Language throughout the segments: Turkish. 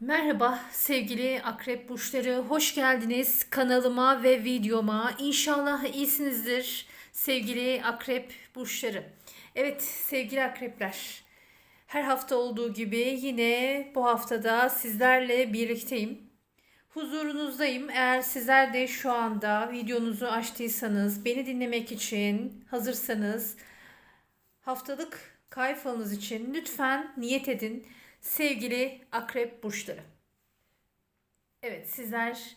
Merhaba sevgili akrep burçları, hoş geldiniz kanalıma ve videoma. İnşallah iyisinizdir sevgili akrep burçları. Evet sevgili akrepler, her hafta olduğu gibi yine bu haftada sizlerle birlikteyim. Huzurunuzdayım. Eğer sizler de şu anda videonuzu açtıysanız, beni dinlemek için hazırsanız haftalık kayıp falınız için lütfen niyet edin sevgili akrep burçları. Evet sizler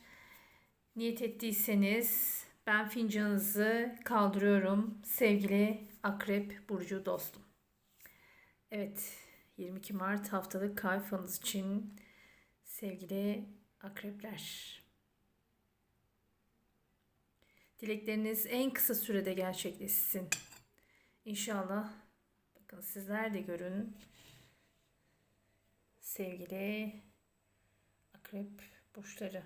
niyet ettiyseniz ben fincanınızı kaldırıyorum sevgili akrep burcu dostum. Evet 22 Mart haftalık kayıp falınız için sevgili akrepler. Dilekleriniz en kısa sürede gerçekleşsin. İnşallah bakın sizler de görün sevgili akrep burçları.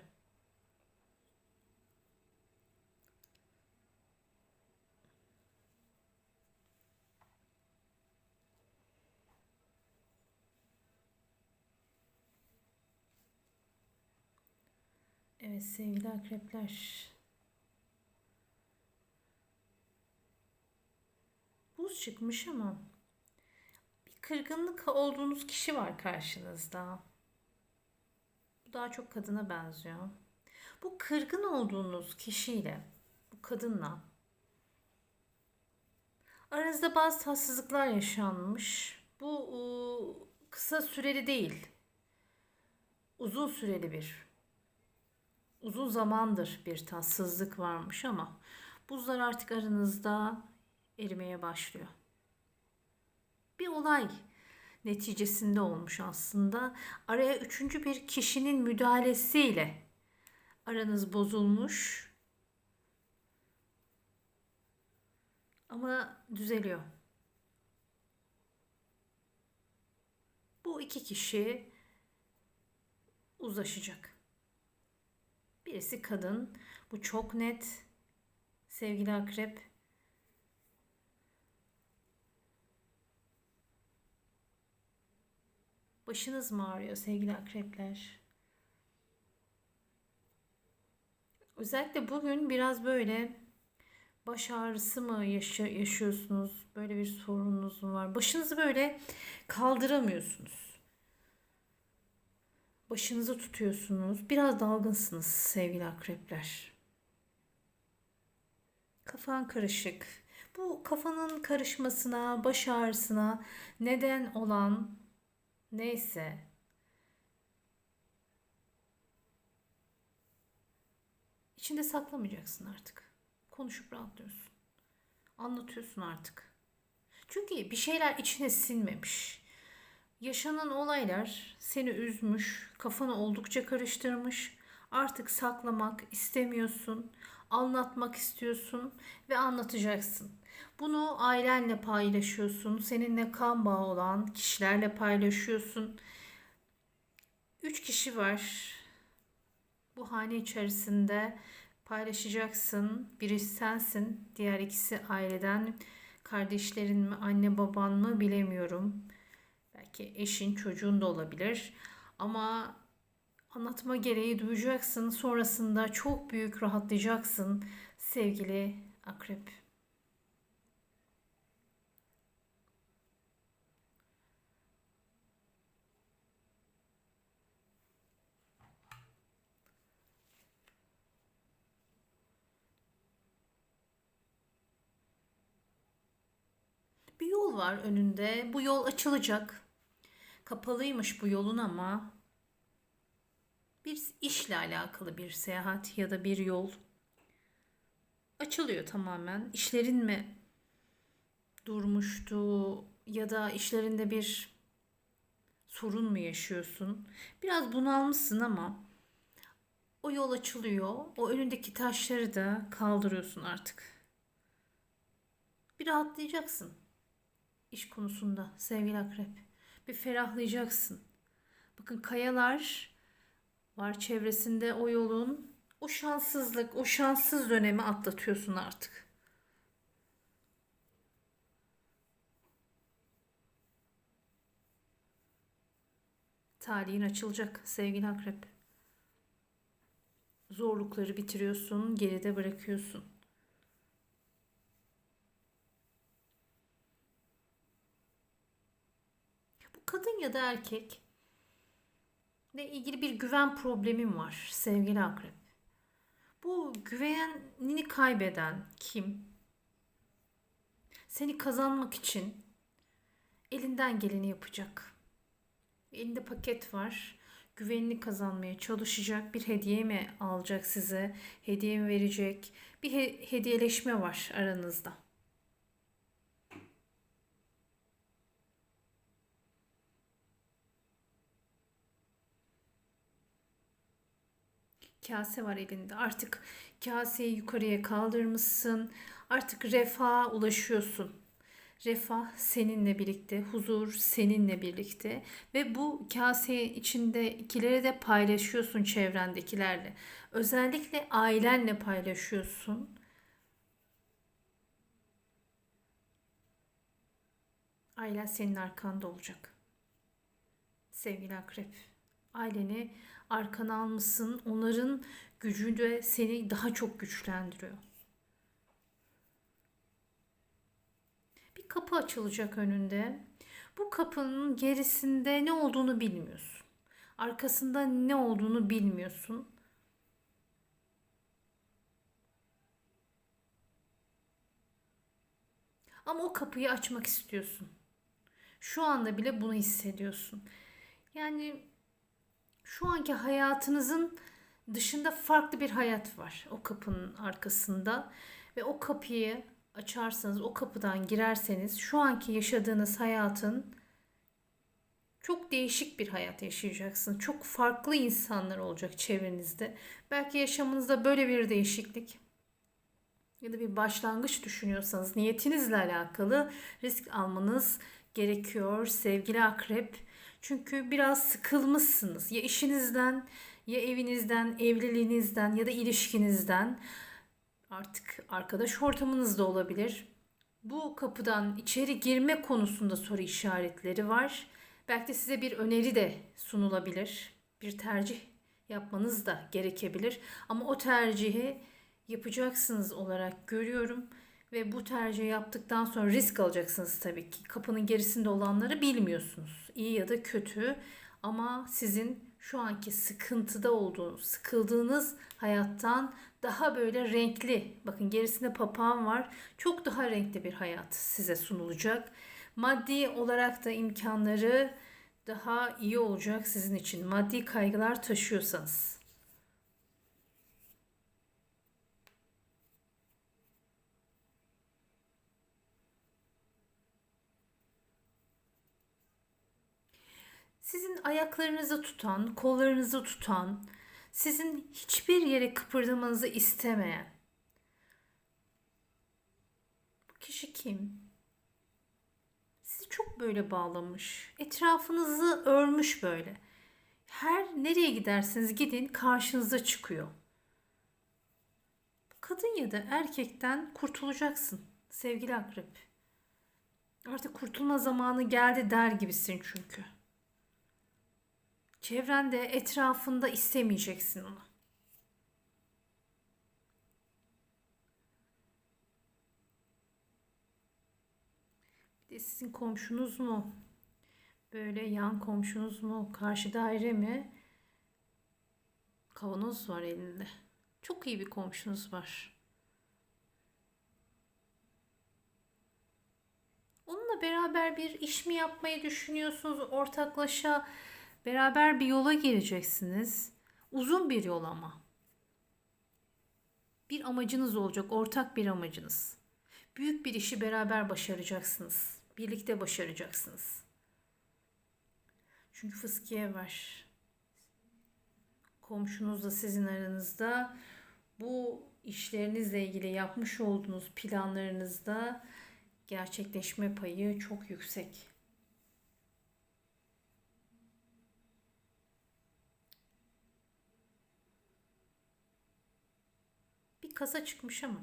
Evet sevgili akrepler. Buz çıkmış ama kırgınlık olduğunuz kişi var karşınızda. Bu daha çok kadına benziyor. Bu kırgın olduğunuz kişiyle, bu kadınla aranızda bazı tatsızlıklar yaşanmış. Bu kısa süreli değil. Uzun süreli bir uzun zamandır bir tatsızlık varmış ama buzlar artık aranızda erimeye başlıyor. Bir olay neticesinde olmuş aslında. Araya üçüncü bir kişinin müdahalesiyle aranız bozulmuş. Ama düzeliyor. Bu iki kişi uzlaşacak. Birisi kadın. Bu çok net. Sevgili akrep. Başınız mı ağrıyor sevgili akrepler? Özellikle bugün biraz böyle baş ağrısı mı yaşıyorsunuz? Böyle bir sorununuz mu var? Başınızı böyle kaldıramıyorsunuz. Başınızı tutuyorsunuz. Biraz dalgınsınız sevgili akrepler. Kafan karışık. Bu kafanın karışmasına, baş ağrısına neden olan neyse içinde saklamayacaksın artık. Konuşup rahatlıyorsun. Anlatıyorsun artık. Çünkü bir şeyler içine sinmemiş. Yaşanan olaylar seni üzmüş, kafanı oldukça karıştırmış. Artık saklamak istemiyorsun, anlatmak istiyorsun ve anlatacaksın. Bunu ailenle paylaşıyorsun, seninle kan bağı olan kişilerle paylaşıyorsun. Üç kişi var bu hane içerisinde paylaşacaksın. Biri sensin, diğer ikisi aileden. Kardeşlerin mi, anne baban mı bilemiyorum. Belki eşin, çocuğun da olabilir. Ama anlatma gereği duyacaksın. Sonrasında çok büyük rahatlayacaksın sevgili akrep. Bir yol var önünde. Bu yol açılacak. Kapalıymış bu yolun ama bir işle alakalı bir seyahat ya da bir yol açılıyor tamamen. İşlerin mi durmuştu ya da işlerinde bir sorun mu yaşıyorsun? Biraz bunalmışsın ama o yol açılıyor. O önündeki taşları da kaldırıyorsun artık. Bir rahatlayacaksın iş konusunda sevgili akrep. Bir ferahlayacaksın. Bakın kayalar var çevresinde o yolun. O şanssızlık, o şanssız dönemi atlatıyorsun artık. Talihin açılacak sevgili akrep. Zorlukları bitiriyorsun, geride bırakıyorsun. Kadın ya da erkek ile ilgili bir güven problemim var sevgili akrep. Bu güvenini kaybeden kim? Seni kazanmak için elinden geleni yapacak. Elinde paket var. Güvenini kazanmaya çalışacak. Bir hediye mi alacak size? Hediye mi verecek? Bir he- hediyeleşme var aranızda. Kase var elinde. Artık kaseyi yukarıya kaldırmışsın. Artık refaha ulaşıyorsun. Refah seninle birlikte, huzur seninle birlikte ve bu kase içindekileri de paylaşıyorsun çevrendekilerle. Özellikle ailenle paylaşıyorsun. Ailen senin arkanda olacak. Sevgili akrep, aileni arkana almışsın. Onların gücü de seni daha çok güçlendiriyor. Bir kapı açılacak önünde. Bu kapının gerisinde ne olduğunu bilmiyorsun. Arkasında ne olduğunu bilmiyorsun. Ama o kapıyı açmak istiyorsun. Şu anda bile bunu hissediyorsun. Yani şu anki hayatınızın dışında farklı bir hayat var o kapının arkasında ve o kapıyı açarsanız, o kapıdan girerseniz şu anki yaşadığınız hayatın çok değişik bir hayat yaşayacaksın. Çok farklı insanlar olacak çevrenizde. Belki yaşamınızda böyle bir değişiklik ya da bir başlangıç düşünüyorsanız niyetinizle alakalı risk almanız gerekiyor sevgili akrep. Çünkü biraz sıkılmışsınız. Ya işinizden, ya evinizden, evliliğinizden ya da ilişkinizden. Artık arkadaş ortamınız da olabilir. Bu kapıdan içeri girme konusunda soru işaretleri var. Belki size bir öneri de sunulabilir. Bir tercih yapmanız da gerekebilir. Ama o tercihi yapacaksınız olarak görüyorum ve bu tercihi yaptıktan sonra risk alacaksınız tabii ki. Kapının gerisinde olanları bilmiyorsunuz. İyi ya da kötü ama sizin şu anki sıkıntıda olduğunuz, sıkıldığınız hayattan daha böyle renkli, bakın gerisinde papağan var. Çok daha renkli bir hayat size sunulacak. Maddi olarak da imkanları daha iyi olacak sizin için. Maddi kaygılar taşıyorsanız. Sizin ayaklarınızı tutan, kollarınızı tutan, sizin hiçbir yere kıpırdamanızı istemeyen bu kişi kim? Sizi çok böyle bağlamış, etrafınızı örmüş böyle. Her nereye giderseniz gidin karşınıza çıkıyor. Kadın ya da erkekten kurtulacaksın sevgili akrep. Artık kurtulma zamanı geldi der gibisin çünkü. Çevrende, etrafında istemeyeceksin onu. Bir de sizin komşunuz mu? Böyle yan komşunuz mu? Karşı daire mi? Kavanoz var elinde. Çok iyi bir komşunuz var. Onunla beraber bir iş mi yapmayı düşünüyorsunuz? Ortaklaşa Beraber bir yola gireceksiniz. Uzun bir yol ama. Bir amacınız olacak, ortak bir amacınız. Büyük bir işi beraber başaracaksınız. Birlikte başaracaksınız. Çünkü fıskiye var. Komşunuz da sizin aranızda bu işlerinizle ilgili yapmış olduğunuz planlarınızda gerçekleşme payı çok yüksek. kasa çıkmış ama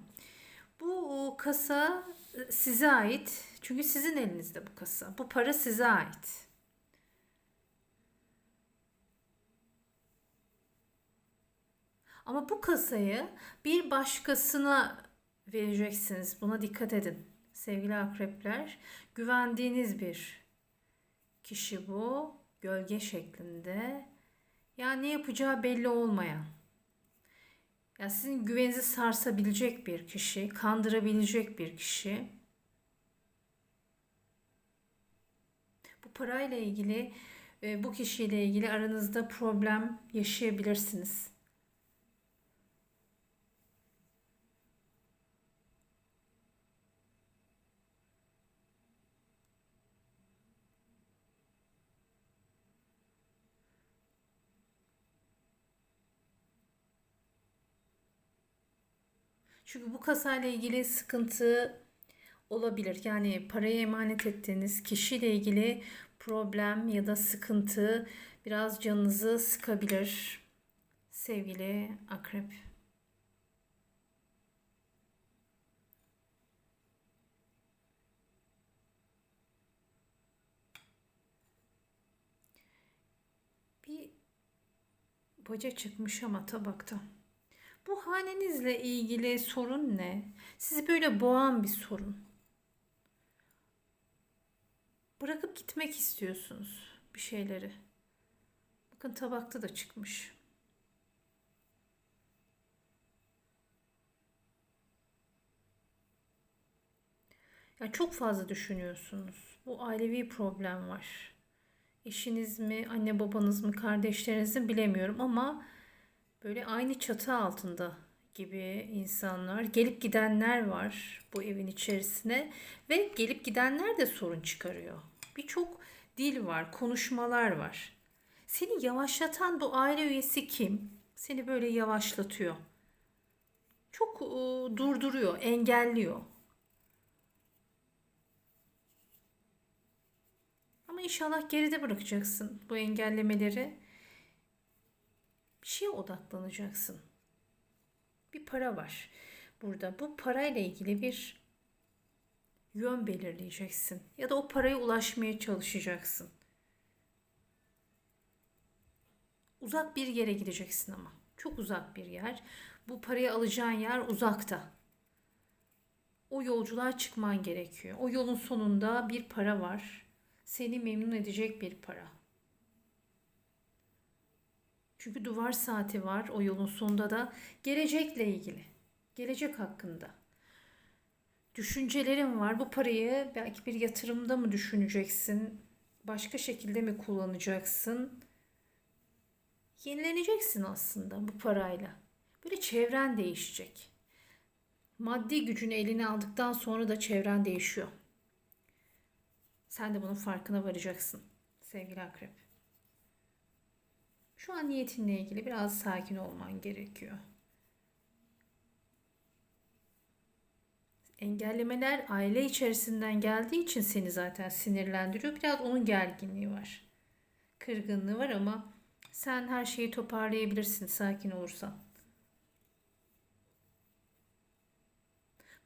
bu kasa e, size ait. Çünkü sizin elinizde bu kasa. Bu para size ait. Ama bu kasayı bir başkasına vereceksiniz. Buna dikkat edin. Sevgili akrepler, güvendiğiniz bir kişi bu. Gölge şeklinde. Yani ne yapacağı belli olmayan. Ya sizin güveninizi sarsabilecek bir kişi, kandırabilecek bir kişi. Bu parayla ilgili, e, bu kişiyle ilgili aranızda problem yaşayabilirsiniz. Çünkü bu kasayla ilgili sıkıntı olabilir. Yani parayı emanet ettiğiniz kişiyle ilgili problem ya da sıkıntı biraz canınızı sıkabilir. Sevgili akrep. Bir baca çıkmış ama tabakta. Bu hanenizle ilgili sorun ne? Sizi böyle boğan bir sorun. Bırakıp gitmek istiyorsunuz bir şeyleri. Bakın tabakta da çıkmış. Ya çok fazla düşünüyorsunuz. Bu ailevi problem var. Eşiniz mi, anne babanız mı, kardeşleriniz mi bilemiyorum ama böyle aynı çatı altında gibi insanlar, gelip gidenler var bu evin içerisine ve gelip gidenler de sorun çıkarıyor. Birçok dil var, konuşmalar var. Seni yavaşlatan bu aile üyesi kim? Seni böyle yavaşlatıyor. Çok e, durduruyor, engelliyor. Ama inşallah geride bırakacaksın bu engellemeleri bir şeye odaklanacaksın. Bir para var burada. Bu parayla ilgili bir yön belirleyeceksin ya da o paraya ulaşmaya çalışacaksın. Uzak bir yere gideceksin ama. Çok uzak bir yer. Bu parayı alacağın yer uzakta. O yolculuğa çıkman gerekiyor. O yolun sonunda bir para var. Seni memnun edecek bir para. Çünkü duvar saati var o yolun sonunda da gelecekle ilgili. Gelecek hakkında. Düşüncelerim var. Bu parayı belki bir yatırımda mı düşüneceksin? Başka şekilde mi kullanacaksın? Yenileneceksin aslında bu parayla. Böyle çevren değişecek. Maddi gücünü eline aldıktan sonra da çevren değişiyor. Sen de bunun farkına varacaksın sevgili akrep. Şu an niyetinle ilgili biraz sakin olman gerekiyor. Engellemeler aile içerisinden geldiği için seni zaten sinirlendiriyor. Biraz onun gerginliği var. Kırgınlığı var ama sen her şeyi toparlayabilirsin sakin olursan.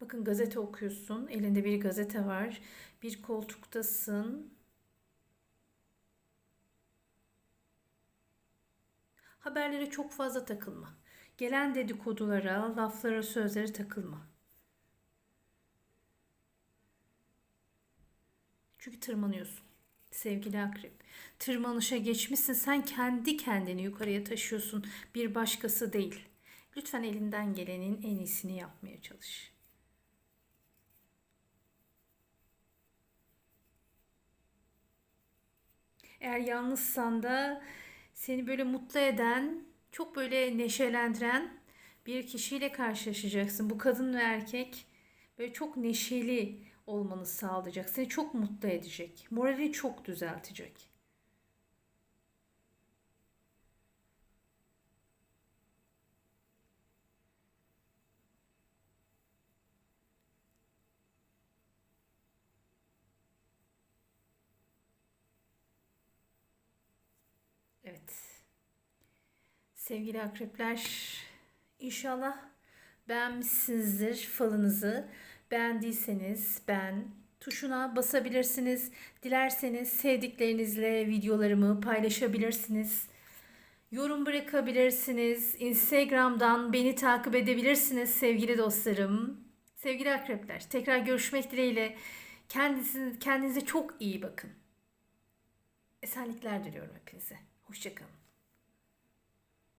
Bakın gazete okuyorsun. Elinde bir gazete var. Bir koltuktasın. Haberlere çok fazla takılma. Gelen dedikodulara, laflara, sözlere takılma. Çünkü tırmanıyorsun. Sevgili akrep. Tırmanışa geçmişsin. Sen kendi kendini yukarıya taşıyorsun. Bir başkası değil. Lütfen elinden gelenin en iyisini yapmaya çalış. Eğer yalnızsan da seni böyle mutlu eden, çok böyle neşelendiren bir kişiyle karşılaşacaksın. Bu kadın ve erkek böyle çok neşeli olmanı sağlayacak. Seni çok mutlu edecek. Moralini çok düzeltecek. Evet. Sevgili akrepler, inşallah beğenmişsinizdir falınızı. Beğendiyseniz ben tuşuna basabilirsiniz. Dilerseniz sevdiklerinizle videolarımı paylaşabilirsiniz. Yorum bırakabilirsiniz. Instagram'dan beni takip edebilirsiniz sevgili dostlarım. Sevgili akrepler, tekrar görüşmek dileğiyle. Kendinize, kendinize çok iyi bakın. Esenlikler diliyorum hepinize. Hoşçakalın.